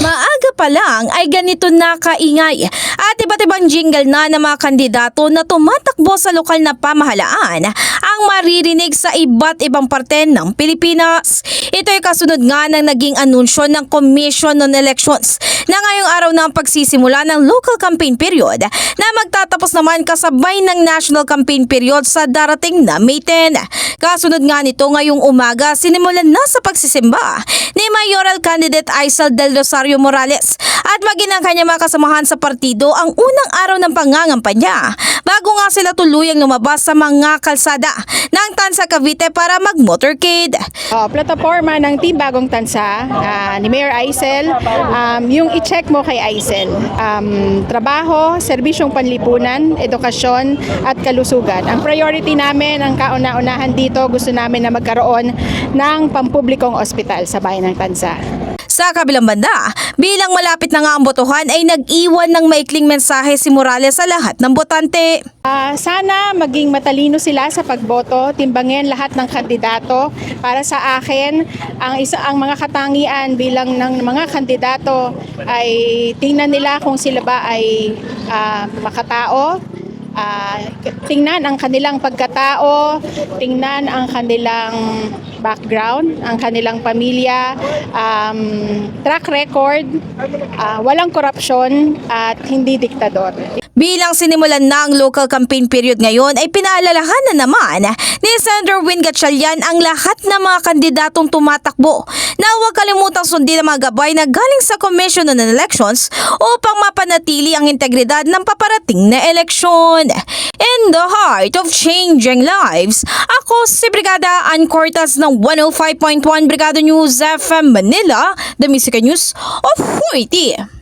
Maaga pa lang ay ganito na kaingay ibang jingle na ng mga kandidato na tumatakbo sa lokal na pamahalaan ang maririnig sa iba't ibang parte ng Pilipinas. Ito ay kasunod nga ng naging anunsyo ng Commission on Elections na ngayong araw ng pagsisimula ng local campaign period na magtatapos naman kasabay ng national campaign period sa darating na May 10. Kasunod nga nito ngayong umaga, sinimulan na sa pagsisimba mayoral candidate Aisel Del Rosario Morales at maging ang kanyang mga kasamahan sa partido ang unang araw ng pangangampanya bago nga sila tuluyang lumabas sa mga kalsada ng Tansa Cavite para mag-motorcade. Oh, plataforma ng Team Bagong Tansa ah, ni Mayor Aisel, um, yung i-check mo kay Aisel, um, trabaho, serbisyong panlipunan, edukasyon at kalusugan. Ang priority namin, ang kauna-unahan dito, gusto namin na magkaroon ng pampublikong ospital sa bayan ng Tansa. Sa kabilang banda, bilang malapit na nga ang botohan ay nag-iwan ng maikling mensahe si Morales sa lahat ng botante. Ah, sana maging matalino sila sa pagboto, timbangin lahat ng kandidato. Para sa akin, ang isa ang mga katangian bilang ng mga kandidato ay tingnan nila kung sila ba ay ah, makatao, ah, tingnan ang kanilang pagkatao, tingnan ang kanilang background, ang kanilang pamilya, um, track record, ah, walang korupsyon at hindi diktador. Bilang sinimulan na ang local campaign period ngayon ay pinaalalahan na naman ni Senator Win Gatchalian ang lahat ng mga kandidatong tumatakbo na huwag kalimutang sundin ang mga gabay na galing sa Commission on Elections upang mapanatili ang integridad ng paparating na eleksyon. In the heart of changing lives, ako si Brigada Ann Cortas ng 105.1 Brigada News FM Manila, the Music News Authority.